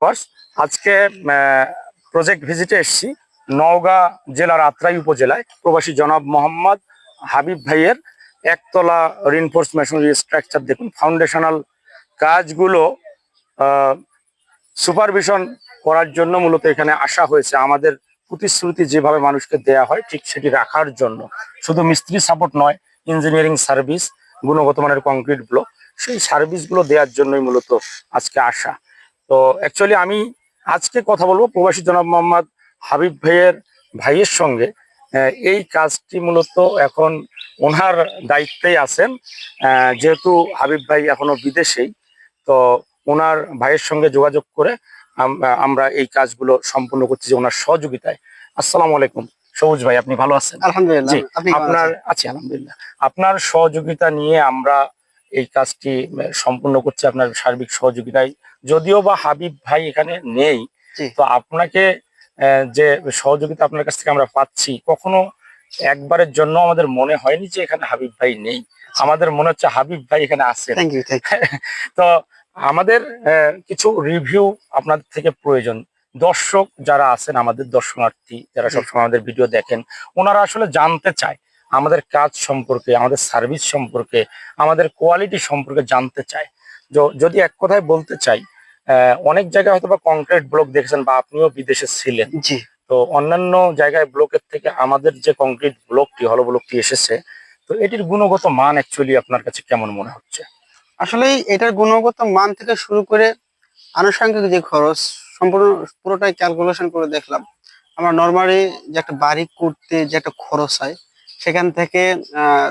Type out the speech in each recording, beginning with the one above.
Viewers, আজকে project ভিজিটে এসেছি নওগাঁ জেলার আত্রাই উপজেলায় প্রবাসী জনাব মোহাম্মদ হাবিব ভাইয়ের একতলা রিনফোর্স মেশিনারি স্ট্রাকচার দেখুন ফাউন্ডেশনাল কাজগুলো সুপারভিশন করার জন্য মূলত এখানে আসা হয়েছে। আমাদের প্রতিশ্রুতি যেভাবে মানুষকে দেয়া হয় ঠিক সেটি রাখার জন্য। শুধু মিস্ত্রি সাপোর্ট নয় ইঞ্জিনিয়ারিং সার্ভিস গুণগত মানের কংক্রিট ব্লক সেই সার্ভিসগুলো দেওয়ার জন্যই মূলত আজকে আসা। তো অ্যাকচুয়ালি আমি আজকে কথা বলব প্রবাসী জনাব মোহাম্মদ হাবিব ভাইয়ের ভাইয়ের সঙ্গে। এই কাজটি মূলত এখন ওনার দায়িত্বেই আছেন। যেহেতু হাবিব ভাই এখনও বিদেশেই তো ওনার ভাইয়ের সঙ্গে যোগাযোগ করে আম- আমরা এই কাজগুলো সম্পূর্ণ করছি যে ওনার সহযোগিতায়। আসসালামু আলাইকুম। সবুজ ভাই আপনি ভালো আছেন? আলহামদুলিল্লাহ। আপনার আছি আলহামদুলিল্লাহ। আপনার সহযোগিতা নিয়ে আমরা এই কাজটি সম্পূর্ণ করছে আপনার সার্বিক সহযোগিতায়। যদিও বা হাবিব ভাই এখানে নেই তো আপনাকে যে সহযোগিতা আপনার কাছ থেকে আমরা পাচ্ছি কখনো একবারের জন্য আমাদের মনে হয়নি যে এখানে হাবিব ভাই নেই। আমাদের মনে হচ্ছে হাবিব ভাই এখানে আছেন। তো আমাদের কিছু রিভিউ আপনাদের থেকে প্রয়োজন। দর্শক যারা আছেন আমাদের দর্শনার্থী যারা সবসময় আমাদের ভিডিও দেখেন ওনারা আসলে জানতে চায় আমাদের কাজ সম্পর্কে আমাদের সার্ভিস সম্পর্কে আমাদের কোয়ালিটি সম্পর্কে জানতে চায়। যদি এক কথায় বলতে চাই অনেক জায়গায় হয়তো বা কংক্রিট ব্লক দেখেছেন বা আপনিও বিদেশে ছিলেন। জি। তো অন্যান্য জায়গায় ব্লকের থেকে আমাদের যে কংক্রিট ব্লকটি হলো ব্লকটি এসেছে তো এটির গুণগত মান অ্যাকচুয়ালি আপনার কাছে কেমন মনে হচ্ছে? আসলে এটার গুণগত মান থেকে শুরু করে আনুষঙ্গিক যে খরচ সম্পূর্ণ পুরোটাই ক্যালকুলেশন করে দেখলাম। আমরা নর্মালি যে একটা বাড়ি করতে যে একটা খরচ হয় সেখান থেকে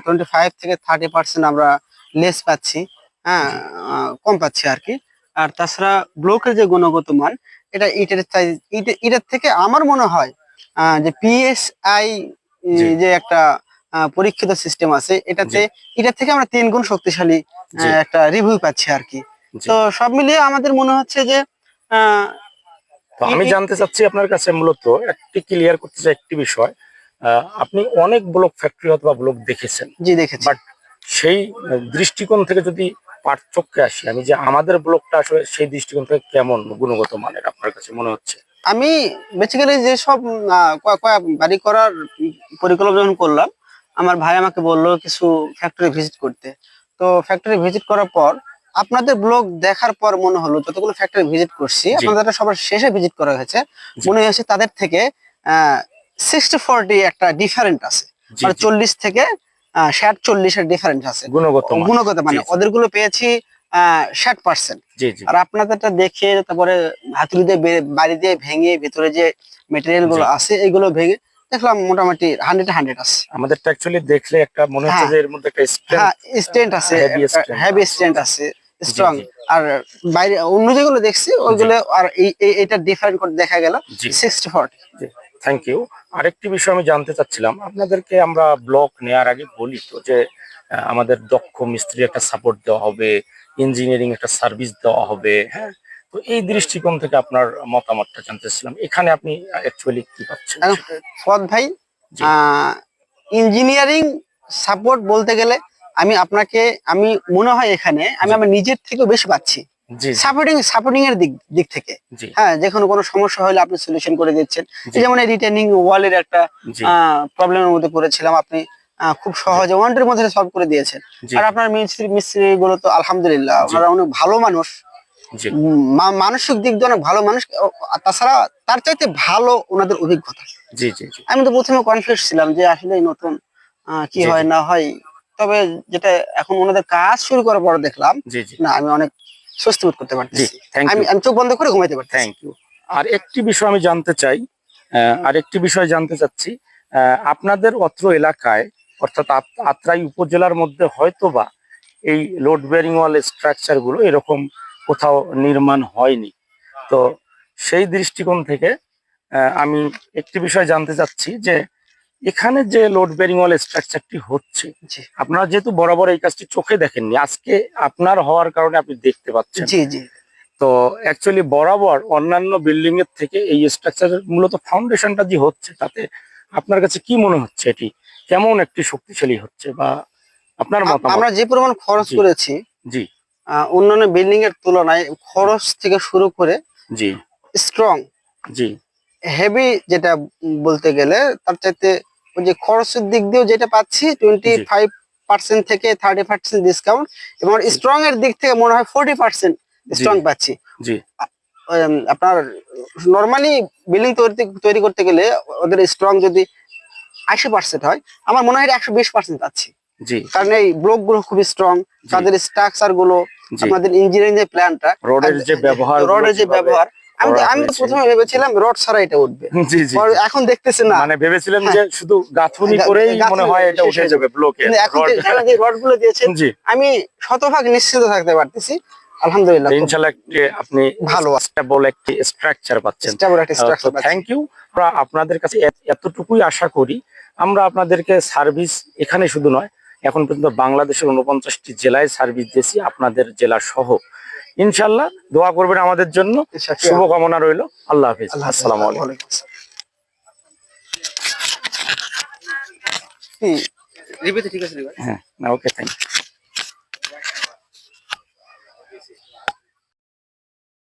টোয়েন্টি ফাইভ থেকে থার্টি পার্সেন্ট আমরা লেস পাচ্ছি হ্যাঁ কম পাচ্ছি আর কি। আর তাছাড়া ব্লকের যে গুণগত মান এটা ইটের ইটের থেকে আমার মনে হয় যে পিএসআই যে একটা পরীক্ষিত সিস্টেম আছে এটাতে এটার থেকে আমরা তিন গুণ শক্তিশালী একটা রিভিউ পাচ্ছি আর কি। তো সব মিলিয়ে আমাদের মনে হচ্ছে যে আমি জানতে চাচ্ছি আপনার কাছে মূলত একটি ক্লিয়ার করতে চাই একটি বিষয় আপনি অনেক ব্লক ফ্যাক্টরি অথবা ব্লক দেখেছেন। জি দেখেছি। But সেই দৃষ্টিকোণ থেকে যদি পার্থক্যে আসি আমি যে আমাদের ব্লকটা আসলে সেই দৃষ্টিকোণ থেকে কেমন গুণগত মানের আপনার কাছে মনে হচ্ছে? আমি বেসিক্যালি যেসব বাড়ি করার পরিকল্পনা যখন করলাম আমার ভাই আমাকে বলল কিছু ফ্যাক্টরি ভিজিট করতে। তো ফ্যাক্টরি ভিজিট করার পর আপনাদের ব্লগ দেখার পর মনে হলো যতগুলো ফ্যাক্টরি ভিজিট করছি আপনাদের সবার শেষে ভিজিট করা হয়েছে। মনে হয়েছে তাদের থেকে সিক্সটি ফোরটি একটা ডিফারেন্ট আছে। মানে চল্লিশ থেকে ষাট চল্লিশের ডিফারেন্স আছে। গুণগত গুণগত মানে জি, জি। ওদেরগুলো পেয়েছি ষাট পার্সেন্ট জি জি। আর আপনাদেরটা দেখে তারপরে হাতুড়ি দিয়ে বাড়ি দিয়ে ভেঙে ভেতরে যে মেটেরিয়ালগুলো আছে এগুলো ভেঙে দেখলাম মোটামুটি হান্ড্রেড হান্ড্রেড আছে। আমাদেরটা অ্যাকচুয়ালি দেখলে একটা মনে হচ্ছে হ্যাঁ। যে এর মধ্যে একটা strength হ্যাঁ স্ট্রেন্ট আছে হেভি। স্ট্রেন্ট আছে। স্ট্রং আর বাইরে অন্য যেগুলো দেখছি ওইগুলো আর এটা ডিফারেন্ট করে দেখা গেল সিক্সটি ফোরটি থ্যাংক ইউ আরেকটি বিষয় আমি জানতে চাচ্ছিলাম আপনাদেরকে আমরা ব্লক নেওয়ার আগে বলি তো যে আমাদের দক্ষ মিস্ত্রি একটা সাপোর্ট দেওয়া হবে ইঞ্জিনিয়ারিং একটা সার্ভিস দেওয়া হবে হ্যাঁ? তো এই দৃষ্টিকোণ থেকে আপনার মতামতটা জানতে চাচ্ছিলাম। এখানে আপনি অ্যাকচুয়ালি কি পাচ্ছেন? ফদ ভাই। ইঞ্জিনিয়ারিং সাপোর্ট বলতে গেলে আমি আপনাকে আমি মনে হয় এখানে আমি। আমার নিজের থেকেও বেশি পাচ্ছি। সাপোর্টিং সাপোর্টিং এর দিক দিক থেকে। হ্যাঁ যে কোনো কোনো সমস্যা হলে আপনি সলিউশন করে দিচ্ছেন। যেমন রিটার্নিং ওয়ালের একটা প্রবলেমের মধ্যে পড়েছিলাম আপনি খুব সহজে ওয়ান্টের মধ্যে সলভ করে দিয়েছেন। আর আপনার মিস্ত্রি মিস্ত্রি গুলো তো আলহামদুলিল্লাহ ওনারা অনেক ভালো মানুষ। মানসিক দিক দিয়ে অনেক ভালো মানুষ। আর তাছাড়া তার চাইতে ভালো ওনাদের অভিজ্ঞতা। আমি তো প্রথমে কনফিউজ ছিলাম যে আসলে নতুন কি হয় না হয়। তবে যেটা এখন ওনাদের কাজ শুরু করার পর দেখলাম না আমি অনেক স্বস্তি বোধ করতে পারতেছি। আমি আমি চোখ বন্ধ করে ঘুমাইতে পারতেছি। থ্যাংক ইউ আর একটি বিষয় আমি জানতে চাই আহ, আরেকটি বিষয় জানতে চাচ্ছি আপনাদের অত্র এলাকায় অর্থাৎ আত- আত্রাই উপজেলার মধ্যে হয়তোবা এই লোড বেয়ারিং ওয়াল স্ট্রাকচারগুলো এরকম কোথাও নির্মাণ হয়নি। তো সেই দৃষ্টিকোণ থেকে আমি একটি বিষয় জানতে চাচ্ছি যে এখানে যে লোড বেয়ারিং ওয়াল স্ট্রাকচারটি হচ্ছে জি। আপনারা যেহেতু বরাবর এই কাজটি চোখে দেখেননি আজকে আপনার হওয়ার কারণে আপনি দেখতে পাচ্ছেন। জি জি। তো অ্যাকচুয়ালি বরাবর অন্যান্য বিল্ডিং এর থেকে এই স্ট্রাকচার মূলত ফাউন্ডেশনটা যে হচ্ছে তাতে আপনার কাছে কি মনে হচ্ছে এটি? কেমন একটি শক্তিশালী হচ্ছে বা আপনার মতামত? আমরা যে পরিমাণ খরচ করেছি জি। অন্যান্য বিল্ডিং এর তুলনায় খরচ থেকে শুরু করে জি। স্ট্রং জি। হেভি যেটা বলতে গেলে তার চাইতে যে খরচের দিক দিয়েও যেটা পাচ্ছি টোয়েন্টি ফাইভ পার্সেন্ট থেকে থার্টি পার্সেন্ট ডিসকাউন্ট এবং স্ট্রং এর দিক থেকে মনে হয় ফোর্টি পার্সেন্ট স্ট্রং পাচ্ছি। আপনার নর্মালি বিল্ডিং তৈরি তৈরি করতে গেলে ওদের স্ট্রং যদি আশি পার্সেন্ট হয় আমার মনে হয় একশো বিশ পার্সেন্ট পাচ্ছি। কারণ এই ব্লকগুলো খুবই স্ট্রং তাদের স্ট্রাকচারগুলো আমাদের ইঞ্জিনিয়ারিং যে প্ল্যানটা রডের যে ব্যবহার রডের যে ব্যবহার আমি তো- আমি তো প্রথমে ভেবেছিলাম রড ছাড়া এটা উঠবে। জি জি। এখন দেখতেছি না। মানে ভেবেছিলেন হ্যাঁ। যে শুধু গাঁথুনি করেই মনে হয় এটা উঠে যাবে ব্লকে এখন যে- রডগুলো দিয়েছেন আমি শতভাগ নিশ্চিত থাকতে পারতেছি। আলহামদুলিল্লাহ ইনশাআল্লাহ আপনি ভালো স্টেবল একটি স্ট্রাকচার পাচ্ছেন। Stable একটা পাচ্ছি। থ্যাংক ইউ আমরা আপনাদের কাছে এতটুকুই আশা করি। আমরা আপনাদেরকে সার্ভিস এখানে শুধু নয় এখন পর্যন্ত বাংলাদেশের উনপঞ্চাশটি জেলায় সার্ভিস দিয়েছি আপনাদের জেলা সহ। ইনশাল্লাহ দোয়া করবেন আমাদের জন্য। শুভকামনা রইল। আল্লাহ হাফিজ। আলাইকুম। আসসালাম। ঠিক আছে হ্যাঁ ওকে থ্যাংক ইউ